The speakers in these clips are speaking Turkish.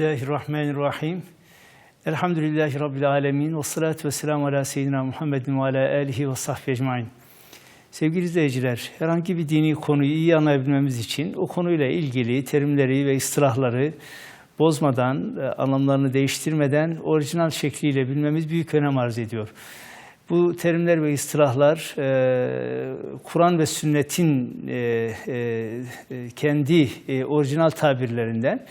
Bismillahirrahmanirrahim. Elhamdülillahi Rabbil alemin. Ve salatu ve selamu ala seyyidina Muhammedin ve ala alihi ve sahbihi ecmain. Sevgili izleyiciler, herhangi bir dini konuyu iyi anlayabilmemiz için o konuyla ilgili terimleri ve istilahları bozmadan, e, anlamlarını değiştirmeden orijinal şekliyle bilmemiz büyük önem arz ediyor. Bu terimler ve istilahlar e, Kur'an ve sünnetin e, kendi orijinal tabirlerinden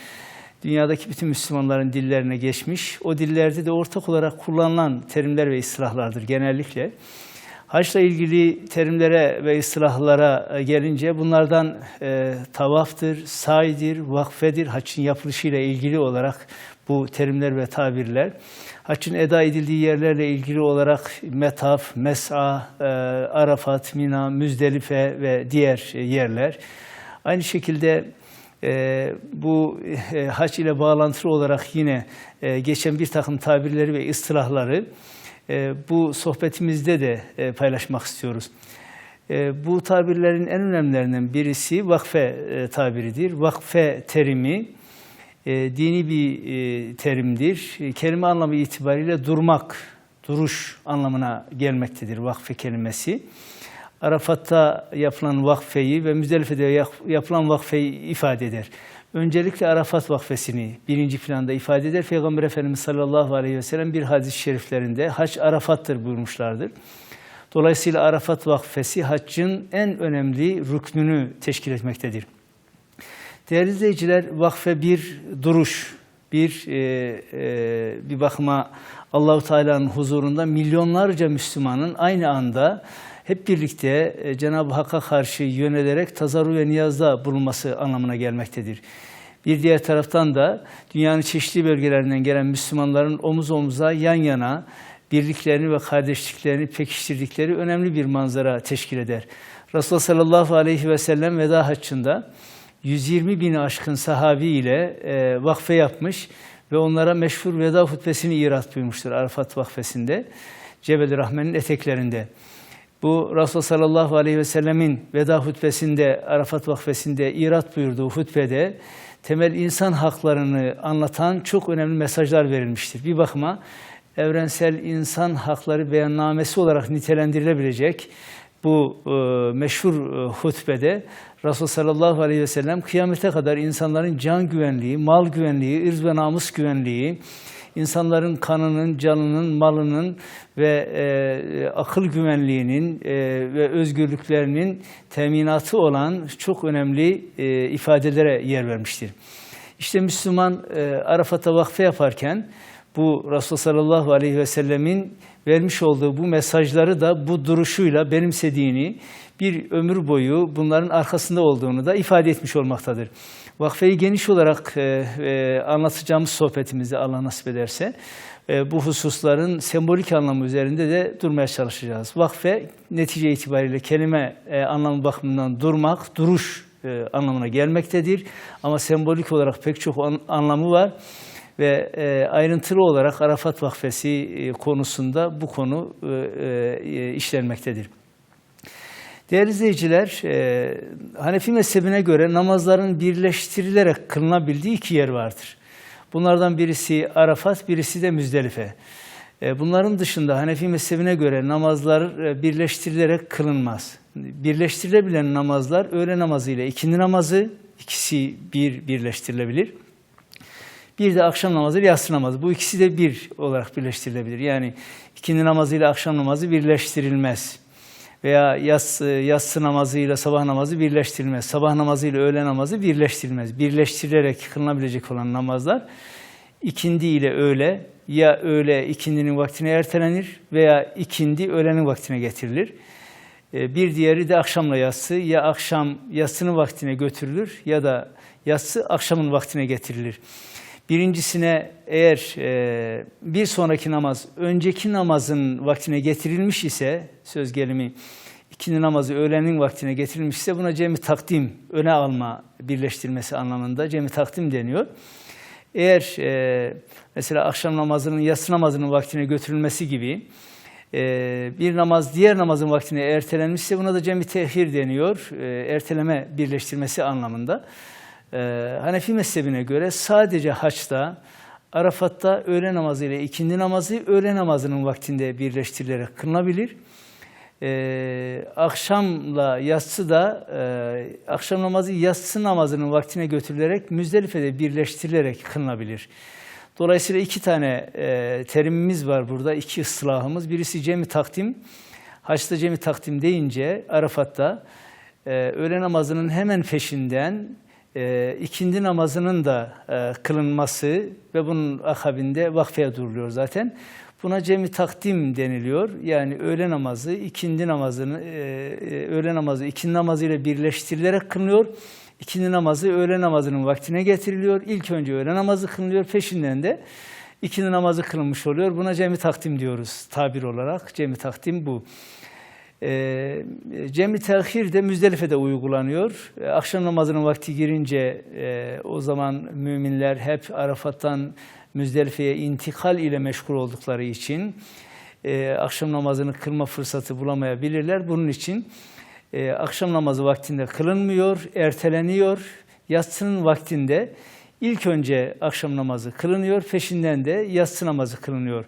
dünyadaki bütün Müslümanların dillerine geçmiş. O dillerde de ortak olarak kullanılan terimler ve istilahlardır genellikle. Haçla ilgili terimlere ve istilahlara gelince bunlardan e, tavaftır, saydir, vakfedir, haçın yapılışıyla ilgili olarak bu terimler ve tabirler. Haçın eda edildiği yerlerle ilgili olarak metaf, mes'a, e, Arafat, Mina, Müzdelife ve diğer yerler. Aynı şekilde e, bu e, haç ile bağlantılı olarak yine e, geçen bir takım tabirleri ve istilahları e, bu sohbetimizde de e, paylaşmak istiyoruz. E, bu tabirlerin en önemlilerinden birisi vakfe e, tabiridir. Vakfe terimi e, dini bir e, terimdir. Kelime anlamı itibariyle durmak, duruş anlamına gelmektedir vakfe kelimesi. Arafat'ta yapılan vakfeyi ve Müzdelife'de yapılan vakfeyi ifade eder. Öncelikle Arafat vakfesini birinci planda ifade eder. Peygamber Efendimiz sallallahu aleyhi ve sellem bir hadis-i şeriflerinde hac Arafat'tır buyurmuşlardır. Dolayısıyla Arafat vakfesi haccın en önemli rüknünü teşkil etmektedir. Değerli izleyiciler, vakfe bir duruş, bir e, e, bir bakıma Allahu Teala'nın huzurunda milyonlarca Müslümanın aynı anda hep birlikte e, Cenab-ı Hakk'a karşı yönelerek tazarru ve niyazda bulunması anlamına gelmektedir. Bir diğer taraftan da dünyanın çeşitli bölgelerinden gelen Müslümanların omuz omuza yan yana birliklerini ve kardeşliklerini pekiştirdikleri önemli bir manzara teşkil eder. Resulullah sallallahu aleyhi ve sellem veda haccında 120 bin aşkın sahabi ile e, vakfe yapmış ve onlara meşhur veda hutbesini irat buyurmuştur Arafat vakfesinde. Cebel-i Rahmen'in eteklerinde. Bu Resulullah sallallahu aleyhi ve sellemin veda hutbesinde, Arafat vakfesinde irat buyurduğu hutbede temel insan haklarını anlatan çok önemli mesajlar verilmiştir. Bir bakıma evrensel insan hakları beyannamesi olarak nitelendirilebilecek bu e, meşhur e, hutbede Resulullah sallallahu aleyhi ve sellem kıyamete kadar insanların can güvenliği, mal güvenliği, ırz ve namus güvenliği, insanların kanının, canının, malının ve e, akıl güvenliğinin e, ve özgürlüklerinin teminatı olan çok önemli e, ifadelere yer vermiştir. İşte Müslüman e, Arafat'a vakfe yaparken bu Resulullah sallallahu aleyhi ve sellemin vermiş olduğu bu mesajları da bu duruşuyla benimsediğini, bir ömür boyu bunların arkasında olduğunu da ifade etmiş olmaktadır. Vakfeyi geniş olarak e, e, anlatacağımız sohbetimizde Allah nasip ederse e, bu hususların sembolik anlamı üzerinde de durmaya çalışacağız. Vakfe netice itibariyle kelime e, anlamı bakımından durmak, duruş e, anlamına gelmektedir. Ama sembolik olarak pek çok an, anlamı var ve e, ayrıntılı olarak Arafat Vakfesi e, konusunda bu konu e, e, işlenmektedir. Değerli izleyiciler, e, Hanefi mezhebine göre namazların birleştirilerek kılınabildiği iki yer vardır. Bunlardan birisi Arafat, birisi de Müzdelife. E, bunların dışında Hanefi mezhebine göre namazlar e, birleştirilerek kılınmaz. Birleştirilebilen namazlar öğle namazı ile ikindi namazı, ikisi bir birleştirilebilir. Bir de akşam namazı ile yatsı namazı. Bu ikisi de bir olarak birleştirilebilir. Yani ikindi namazı ile akşam namazı birleştirilmez veya yas, yatsı namazıyla sabah namazı birleştirilmez. Sabah namazıyla öğle namazı birleştirilmez. Birleştirilerek kılınabilecek olan namazlar ikindi ile öğle ya öğle ikindinin vaktine ertelenir veya ikindi öğlenin vaktine getirilir. Ee, bir diğeri de akşamla yatsı ya akşam yatsının vaktine götürülür ya da yatsı akşamın vaktine getirilir. Birincisine eğer e, bir sonraki namaz önceki namazın vaktine getirilmiş ise söz gelimi ikindi namazı öğlenin vaktine getirilmiş ise buna cemi takdim öne alma birleştirmesi anlamında cemi takdim deniyor. Eğer e, mesela akşam namazının yatsı namazının vaktine götürülmesi gibi e, bir namaz diğer namazın vaktine ertelenmişse buna da cemi tehir deniyor. E, erteleme birleştirmesi anlamında. Ee, Hanefi mezhebine göre sadece haçta, Arafat'ta öğle namazı ile ikindi namazı öğle namazının vaktinde birleştirilerek kılınabilir. Ee, akşamla yatsı da e, akşam namazı yatsı namazının vaktine götürülerek Müzdelife'de birleştirilerek kılınabilir. Dolayısıyla iki tane e, terimimiz var burada, iki ıslahımız. Birisi cemi takdim. Haçta cemi takdim deyince Arafat'ta e, öğle namazının hemen peşinden e, ikindi namazının da e, kılınması ve bunun akabinde vakfeye duruluyor zaten. Buna cemi takdim deniliyor. Yani öğle namazı, ikindi namazını, e, e, öğle namazı ikindi namazı ile birleştirilerek kılınıyor. İkindi namazı öğle namazının vaktine getiriliyor. İlk önce öğle namazı kılınıyor, peşinden de ikindi namazı kılınmış oluyor. Buna cemi takdim diyoruz tabir olarak. Cemi takdim bu. E, cemi tehir de Müzdelife'de uygulanıyor. E, akşam namazının vakti girince e, o zaman müminler hep Arafat'tan Müzdelife'ye intikal ile meşgul oldukları için e, akşam namazını kılma fırsatı bulamayabilirler. Bunun için e, akşam namazı vaktinde kılınmıyor, erteleniyor. Yatsının vaktinde ilk önce akşam namazı kılınıyor, peşinden de yatsı namazı kılınıyor.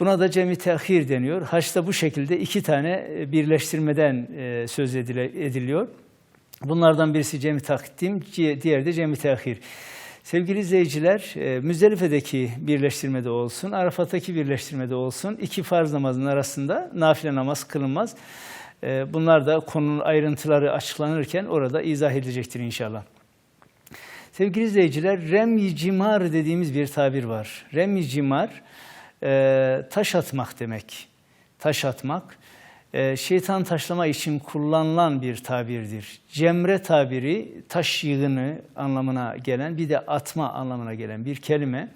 Buna da cemi tehir deniyor. Haçta bu şekilde iki tane e, birleştirmeden e, söz ediliyor. Bunlardan birisi cemi takdim, diğeri de cemi tehir. Sevgili izleyiciler, e, Müzdelife'deki birleştirmede olsun, Arafat'taki birleştirmede olsun iki farz namazın arasında nafile namaz kılınmaz. Bunlar da konunun ayrıntıları açıklanırken orada izah edilecektir inşallah. Sevgili izleyiciler, rem cimar dediğimiz bir tabir var. rem cimar, e, taş atmak demek. Taş atmak, e, şeytan taşlama için kullanılan bir tabirdir. Cemre tabiri taş yığını anlamına gelen, bir de atma anlamına gelen bir kelime.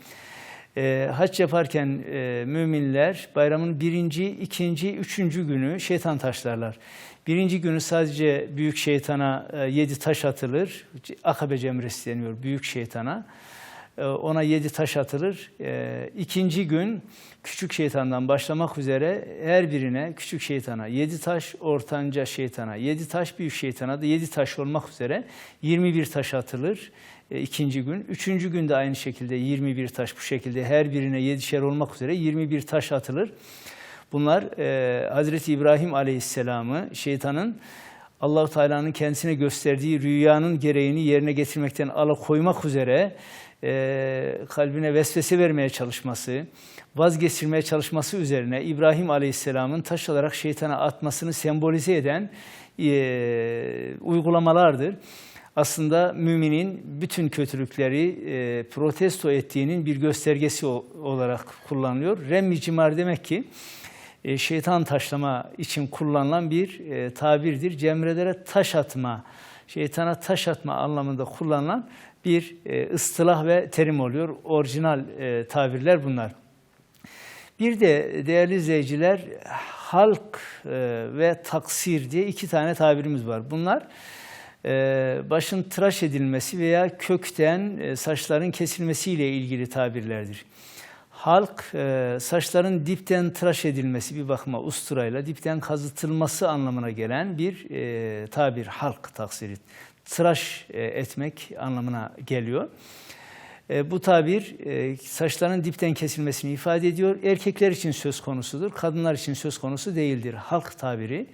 E, hac yaparken e, müminler bayramın birinci, ikinci, üçüncü günü şeytan taşlarlar. Birinci günü sadece büyük şeytana e, yedi taş atılır. Akabe cemresi deniyor büyük şeytana. E, ona yedi taş atılır. E, ikinci gün küçük şeytandan başlamak üzere her birine küçük şeytana yedi taş, ortanca şeytana yedi taş, büyük şeytana da yedi taş olmak üzere 21 taş atılır e, ikinci gün. Üçüncü günde aynı şekilde 21 taş bu şekilde her birine yedişer olmak üzere 21 taş atılır. Bunlar e, Hazreti İbrahim Aleyhisselam'ı şeytanın Allahu Teala'nın kendisine gösterdiği rüyanın gereğini yerine getirmekten alıkoymak üzere e, kalbine vesvese vermeye çalışması, vazgeçirmeye çalışması üzerine İbrahim Aleyhisselam'ın taş olarak şeytana atmasını sembolize eden e, uygulamalardır. Aslında müminin bütün kötülükleri e, protesto ettiğinin bir göstergesi olarak kullanılıyor. Remmi cimar demek ki şeytan taşlama için kullanılan bir e, tabirdir. Cemrelere taş atma, şeytana taş atma anlamında kullanılan bir e, ıstılah ve terim oluyor. Orijinal e, tabirler bunlar. Bir de değerli izleyiciler halk e, ve taksir diye iki tane tabirimiz var. Bunlar e, başın tıraş edilmesi veya kökten e, saçların kesilmesiyle ilgili tabirlerdir. Halk e, saçların dipten tıraş edilmesi bir bakıma usturayla dipten kazıtılması anlamına gelen bir e, tabir halk taksiri tıraş e, etmek anlamına geliyor. E, bu tabir e, saçların dipten kesilmesini ifade ediyor. Erkekler için söz konusudur, kadınlar için söz konusu değildir. Halk tabiri.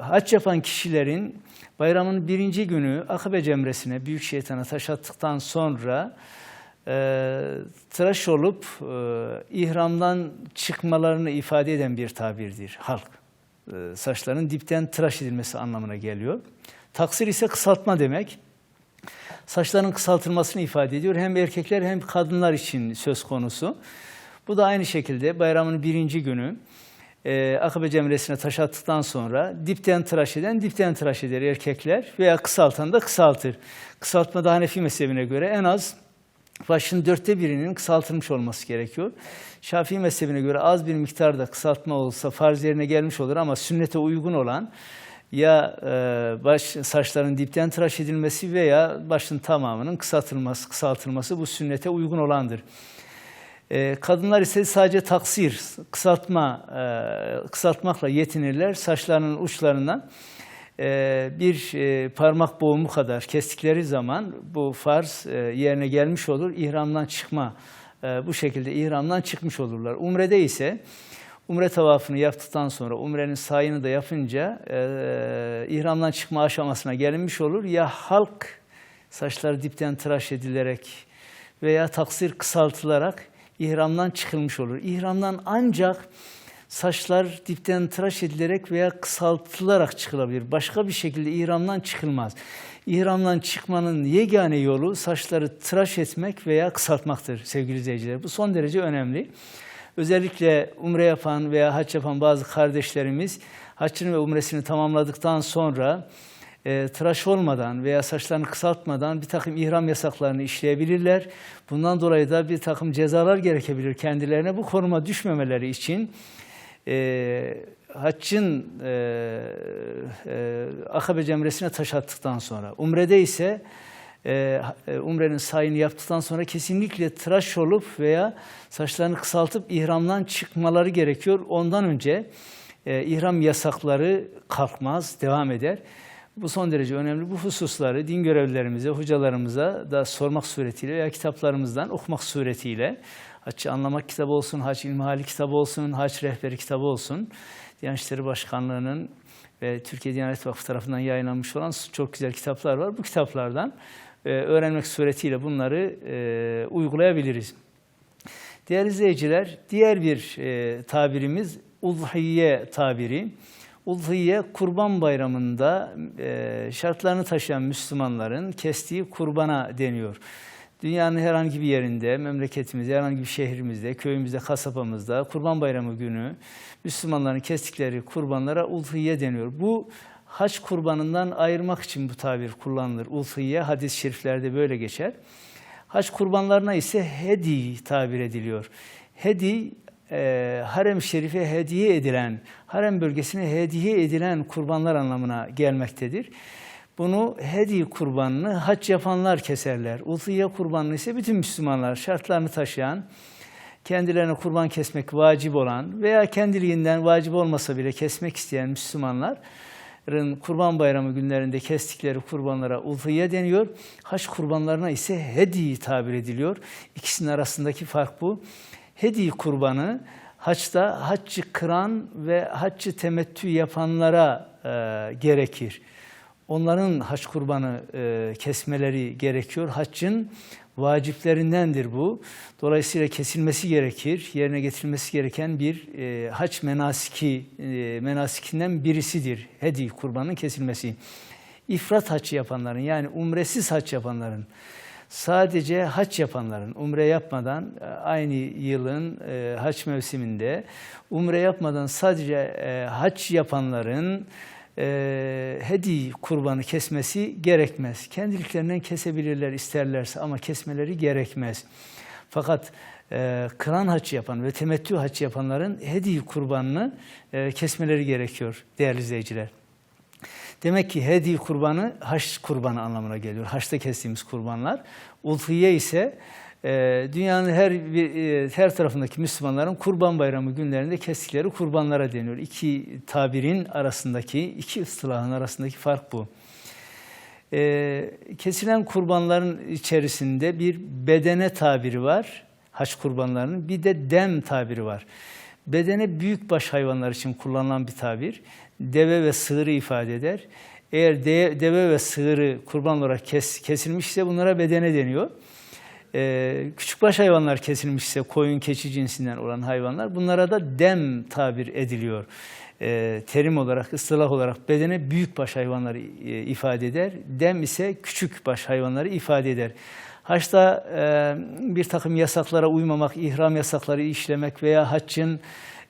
Haç yapan kişilerin bayramın birinci günü Akabe cemresine, büyük şeytana taş attıktan sonra tıraş olup ihramdan çıkmalarını ifade eden bir tabirdir halk. Saçların dipten tıraş edilmesi anlamına geliyor. Taksir ise kısaltma demek. Saçların kısaltılmasını ifade ediyor. Hem erkekler hem kadınlar için söz konusu. Bu da aynı şekilde bayramın birinci günü e, Akabe Cemresi'ne taş attıktan sonra dipten tıraş eden dipten tıraş eder erkekler veya kısaltan da kısaltır. Kısaltma da Hanefi mezhebine göre en az başın dörtte birinin kısaltılmış olması gerekiyor. Şafii mezhebine göre az bir miktarda kısaltma olsa farz yerine gelmiş olur ama sünnete uygun olan ya e, baş saçların dipten tıraş edilmesi veya başın tamamının kısaltılması, kısaltılması bu sünnete uygun olandır. E, kadınlar ise sadece taksir, kısaltma, e, kısaltmakla yetinirler. Saçlarının uçlarından bir e, parmak boğumu kadar kestikleri zaman bu farz e, yerine gelmiş olur. İhramdan çıkma e, bu şekilde ihramdan çıkmış olurlar. Umrede ise umre tavafını yaptıktan sonra umrenin sayını da yapınca e, ihramdan çıkma aşamasına gelinmiş olur. Ya halk saçları dipten tıraş edilerek veya taksir kısaltılarak ihramdan çıkılmış olur. İhramdan ancak saçlar dipten tıraş edilerek veya kısaltılarak çıkılabilir. Başka bir şekilde ihramdan çıkılmaz. İhramdan çıkmanın yegane yolu saçları tıraş etmek veya kısaltmaktır sevgili izleyiciler. Bu son derece önemli. Özellikle umre yapan veya hac yapan bazı kardeşlerimiz haccını ve umresini tamamladıktan sonra e, tıraş olmadan veya saçlarını kısaltmadan bir takım ihram yasaklarını işleyebilirler. Bundan dolayı da bir takım cezalar gerekebilir kendilerine. Bu konuma düşmemeleri için e, haccın e, e, akabe cemresine taş attıktan sonra, umrede ise e, e, umrenin sayını yaptıktan sonra kesinlikle tıraş olup veya saçlarını kısaltıp ihramdan çıkmaları gerekiyor. Ondan önce e, ihram yasakları kalkmaz, devam eder. Bu son derece önemli. Bu hususları din görevlilerimize, hocalarımıza da sormak suretiyle veya kitaplarımızdan okumak suretiyle Haccı Anlamak kitabı olsun, Hac İlmihali kitabı olsun, Hac Rehberi kitabı olsun. Diyanet İşleri Başkanlığı'nın ve Türkiye Diyanet Vakfı tarafından yayınlanmış olan çok güzel kitaplar var. Bu kitaplardan e, öğrenmek suretiyle bunları e, uygulayabiliriz. Değerli izleyiciler, diğer bir e, tabirimiz Udhiye tabiri. Udhiye kurban bayramında şartlarını taşıyan Müslümanların kestiği kurbana deniyor. Dünyanın herhangi bir yerinde, memleketimizde, herhangi bir şehrimizde, köyümüzde, kasabamızda kurban bayramı günü Müslümanların kestikleri kurbanlara ulhiye deniyor. Bu haç kurbanından ayırmak için bu tabir kullanılır. Ulhiye hadis-i şeriflerde böyle geçer. Haç kurbanlarına ise hedi tabir ediliyor. Hedi e, harem-i şerife hediye edilen, harem bölgesine hediye edilen kurbanlar anlamına gelmektedir. Bunu hedi kurbanını hac yapanlar keserler. Udhiye kurbanını ise bütün Müslümanlar şartlarını taşıyan, kendilerine kurban kesmek vacip olan veya kendiliğinden vacip olmasa bile kesmek isteyen Müslümanların kurban bayramı günlerinde kestikleri kurbanlara udhiye deniyor. Haç kurbanlarına ise hedi tabir ediliyor. İkisinin arasındaki fark bu. Hedi kurbanı haçta haccı kıran ve haccı temettü yapanlara e, gerekir onların haç kurbanı e, kesmeleri gerekiyor. Haccın vaciplerindendir bu. Dolayısıyla kesilmesi gerekir, yerine getirilmesi gereken bir e, haç menasiki, e, menasikinden birisidir. Hedi kurbanın kesilmesi. İfrat haccı yapanların yani umresiz haç yapanların, sadece haç yapanların, umre yapmadan e, aynı yılın e, haç mevsiminde umre yapmadan sadece e, haç yapanların e, hedi kurbanı kesmesi gerekmez. Kendiliklerinden kesebilirler isterlerse ama kesmeleri gerekmez. Fakat e, kıran haç yapan ve temettü haç yapanların hedi kurbanını e, kesmeleri gerekiyor değerli izleyiciler. Demek ki hedi kurbanı haç kurbanı anlamına geliyor. Haçta kestiğimiz kurbanlar. Ulhiye ise ee, dünyanın her bir, e, her tarafındaki Müslümanların Kurban Bayramı günlerinde kestikleri kurbanlara deniyor. İki tabirin arasındaki, iki ıstılahın arasındaki fark bu. Ee, kesilen kurbanların içerisinde bir bedene tabiri var, haç kurbanlarının, bir de dem tabiri var. Bedene büyük baş hayvanlar için kullanılan bir tabir. Deve ve sığırı ifade eder. Eğer de, deve ve sığırı kurban olarak kes, kesilmişse bunlara bedene deniyor. Ee, küçükbaş hayvanlar kesilmişse koyun, keçi cinsinden olan hayvanlar bunlara da dem tabir ediliyor. Ee, terim olarak, ıslah olarak bedene büyükbaş hayvanları e, ifade eder. Dem ise küçükbaş hayvanları ifade eder. Haçta e, bir takım yasaklara uymamak, ihram yasakları işlemek veya haccın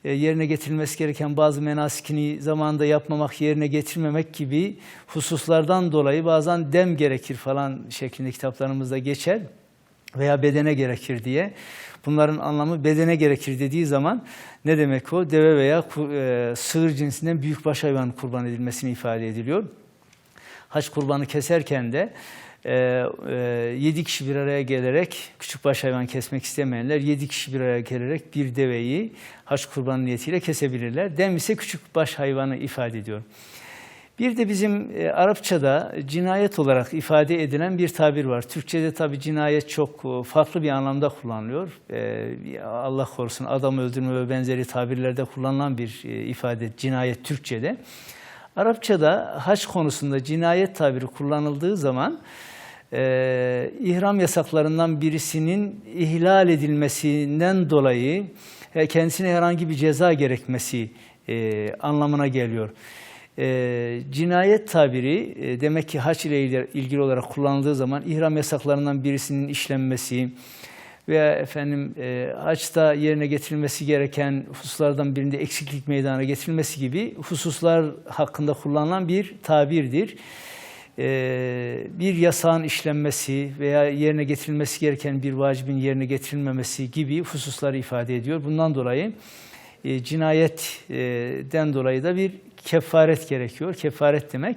e, yerine getirilmesi gereken bazı menasikini zamanında yapmamak, yerine getirmemek gibi hususlardan dolayı bazen dem gerekir falan şeklinde kitaplarımızda geçer veya bedene gerekir diye. Bunların anlamı bedene gerekir dediği zaman ne demek o? Deve veya e, sığır cinsinden büyükbaş hayvan kurban edilmesini ifade ediliyor. Haç kurbanı keserken de e, e, 7 kişi bir araya gelerek küçükbaş hayvan kesmek istemeyenler yedi kişi bir araya gelerek bir deveyi haç kurbanı niyetiyle kesebilirler. Dem ise küçükbaş hayvanı ifade ediyor. Bir de bizim e, Arapçada cinayet olarak ifade edilen bir tabir var. Türkçede tabi cinayet çok e, farklı bir anlamda kullanılıyor. E, Allah korusun adam öldürme ve benzeri tabirlerde kullanılan bir ifade cinayet Türkçede. Arapçada haç konusunda cinayet tabiri kullanıldığı zaman ihram yasaklarından birisinin ihlal edilmesinden dolayı kendisine herhangi bir ceza gerekmesi e, anlamına geliyor. E, cinayet tabiri e, demek ki haç ile ilgili, olarak kullanıldığı zaman ihram yasaklarından birisinin işlenmesi veya efendim e, haçta yerine getirilmesi gereken hususlardan birinde eksiklik meydana getirilmesi gibi hususlar hakkında kullanılan bir tabirdir. E, bir yasağın işlenmesi veya yerine getirilmesi gereken bir vacibin yerine getirilmemesi gibi hususları ifade ediyor. Bundan dolayı e, cinayetten dolayı da bir kefaret gerekiyor. Kefaret demek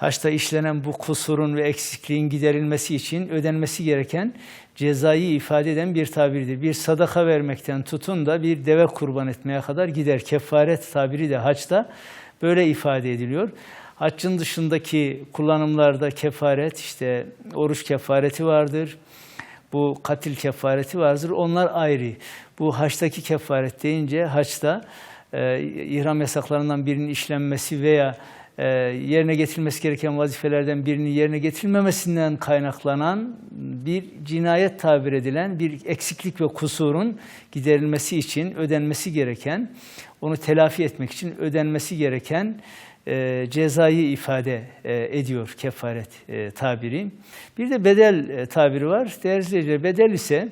haçta işlenen bu kusurun ve eksikliğin giderilmesi için ödenmesi gereken cezayı ifade eden bir tabirdir. Bir sadaka vermekten tutun da bir deve kurban etmeye kadar gider. Kefaret tabiri de haçta böyle ifade ediliyor. Haccın dışındaki kullanımlarda kefaret, işte oruç kefareti vardır. Bu katil kefareti vardır. Onlar ayrı. Bu haçtaki kefaret deyince haçta e, ihram yasaklarından birinin işlenmesi veya e, yerine getirilmesi gereken vazifelerden birinin yerine getirilmemesinden kaynaklanan bir cinayet tabir edilen bir eksiklik ve kusurun giderilmesi için ödenmesi gereken, onu telafi etmek için ödenmesi gereken e, cezayı ifade e, ediyor kefaret e, tabiri. Bir de bedel e, tabiri var. Değerli izleyiciler, bedel ise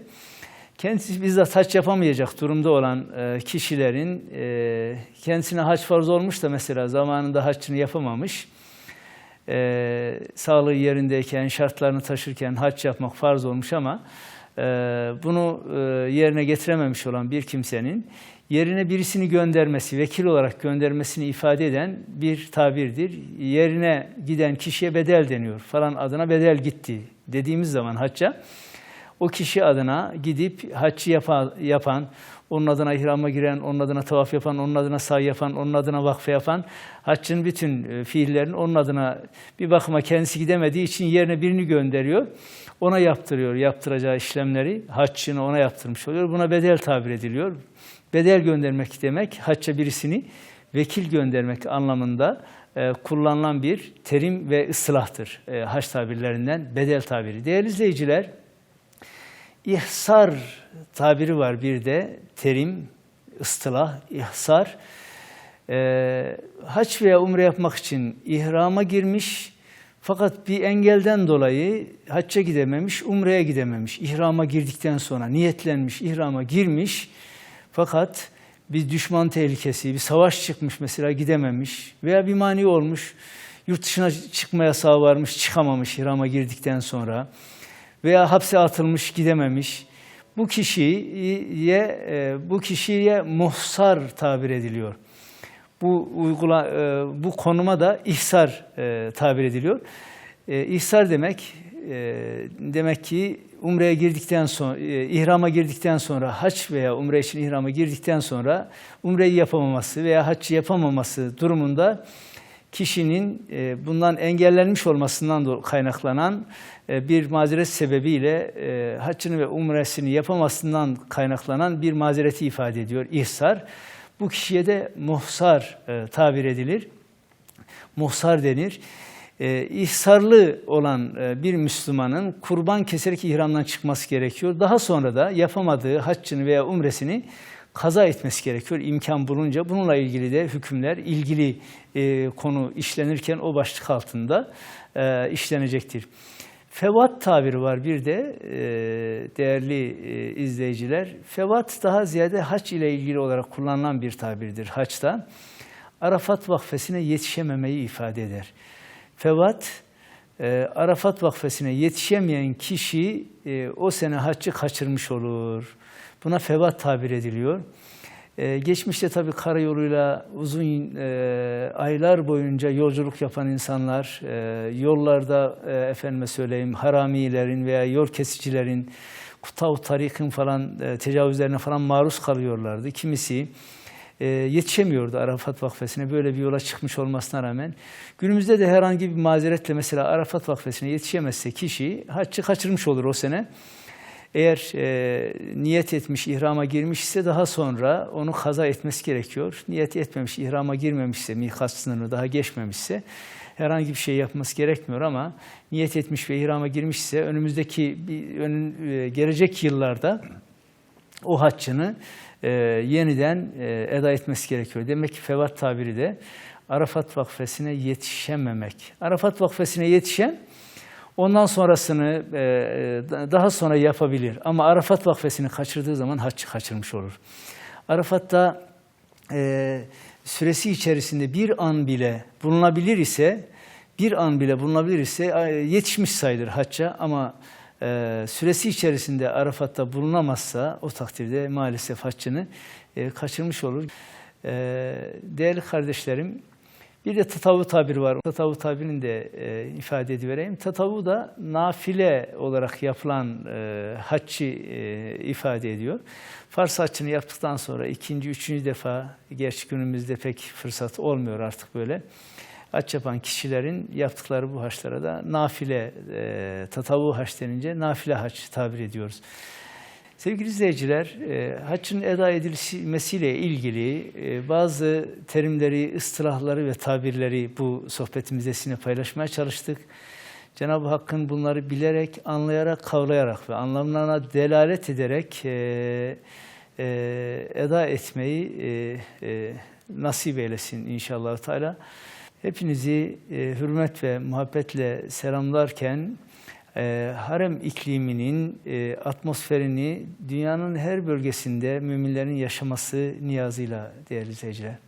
kendisi bizzat haç yapamayacak durumda olan e, kişilerin e, kendisine haç farz olmuş da mesela zamanında haçını yapamamış, e, sağlığı yerindeyken, şartlarını taşırken haç yapmak farz olmuş ama bunu yerine getirememiş olan bir kimsenin yerine birisini göndermesi, vekil olarak göndermesini ifade eden bir tabirdir. Yerine giden kişiye bedel deniyor. Falan adına bedel gitti dediğimiz zaman hacca o kişi adına gidip haccı yapan, onun adına ihrama giren, onun adına tavaf yapan, onun adına say yapan, onun adına vakfe yapan, haccın bütün e, fiillerini onun adına bir bakıma kendisi gidemediği için yerine birini gönderiyor. Ona yaptırıyor yaptıracağı işlemleri, haccını ona yaptırmış oluyor. Buna bedel tabir ediliyor. Bedel göndermek demek, hacca birisini vekil göndermek anlamında e, kullanılan bir terim ve ıslahtır. E, hac tabirlerinden bedel tabiri. Değerli izleyiciler, İhsar tabiri var. Bir de terim, ıstılah, ihsar. Ee, haç veya umre yapmak için ihrama girmiş. Fakat bir engelden dolayı hacca gidememiş, umreye gidememiş. İhrama girdikten sonra niyetlenmiş, ihrama girmiş. Fakat bir düşman tehlikesi, bir savaş çıkmış mesela gidememiş veya bir mani olmuş, yurt dışına çıkma yasağı varmış, çıkamamış ihrama girdikten sonra veya hapse atılmış gidememiş bu kişiye e, bu kişiye muhsar tabir ediliyor. Bu uygula e, bu konuma da ihsar e, tabir ediliyor. İhsar demek demek ki umreye girdikten sonra ihrama girdikten sonra haç veya umre için ihrama girdikten sonra umreyi yapamaması veya haccı yapamaması durumunda kişinin e, bundan engellenmiş olmasından kaynaklanan e, bir mazeret sebebiyle e, haccını ve umresini yapamasından kaynaklanan bir mazereti ifade ediyor ihsar. Bu kişiye de muhsar tabir edilir. Muhsar denir. İhsarlı olan bir Müslümanın kurban keserek ihramdan çıkması gerekiyor. Daha sonra da yapamadığı haccını veya umresini kaza etmesi gerekiyor imkan bulunca. Bununla ilgili de hükümler ilgili e, konu işlenirken o başlık altında e, işlenecektir. Fevat tabiri var bir de e, değerli e, izleyiciler. Fevat daha ziyade haç ile ilgili olarak kullanılan bir tabirdir haçta. Arafat vakfesine yetişememeyi ifade eder. Fevat, e, Arafat vakfesine yetişemeyen kişi e, o sene haccı kaçırmış olur. Buna fevat tabir ediliyor. Ee, geçmişte tabii karayoluyla uzun e, aylar boyunca yolculuk yapan insanlar, e, yollarda e, efendime söyleyeyim haramilerin veya yol kesicilerin, kutav tarikin falan e, tecavüzlerine falan maruz kalıyorlardı. Kimisi e, yetişemiyordu Arafat Vakfesi'ne böyle bir yola çıkmış olmasına rağmen. Günümüzde de herhangi bir mazeretle mesela Arafat Vakfesi'ne yetişemezse kişi haccı kaçırmış olur o sene. Eğer e, niyet etmiş, ihrama girmiş ise daha sonra onu kaza etmesi gerekiyor. Niyet etmemiş, ihrama girmemişse, mikat sınırını daha geçmemişse herhangi bir şey yapması gerekmiyor ama niyet etmiş ve ihrama girmişse önümüzdeki bir, önün, e, gelecek yıllarda o haccını e, yeniden e, eda etmesi gerekiyor. Demek ki fevat tabiri de Arafat Vakfesi'ne yetişememek. Arafat Vakfesi'ne yetişen ondan sonrasını e, e, daha sonra yapabilir. Ama Arafat Vakfesi'ni kaçırdığı zaman haccı kaçırmış olur. Arafat'ta e, süresi içerisinde bir an bile bulunabilir ise bir an bile bulunabilir ise yetişmiş sayılır hacca ama e, süresi içerisinde Arafat'ta bulunamazsa o takdirde maalesef haccını e, kaçırmış olur. E, değerli kardeşlerim, bir de tatavu tabiri var. Tatavu tabirini de e, ifade edivereyim. Tatavu da nafile olarak yapılan e, haccı e, ifade ediyor. Farz haccını yaptıktan sonra ikinci, üçüncü defa, gerçi günümüzde pek fırsat olmuyor artık böyle. Hac yapan kişilerin yaptıkları bu haçlara da nafile, e, tatavu haç denince nafile haç tabir ediyoruz. Sevgili izleyiciler, e, eda edilmesiyle ilgili e, bazı terimleri, ıstılahları ve tabirleri bu sohbetimizde sizinle paylaşmaya çalıştık. Cenab-ı Hakk'ın bunları bilerek, anlayarak, kavrayarak ve anlamlarına delalet ederek e, e, eda etmeyi nasip eylesin inşallah Teala. Hepinizi hürmet ve muhabbetle selamlarken e, harem ikliminin e, atmosferini dünyanın her bölgesinde müminlerin yaşaması niyazıyla değerli izleyiciler.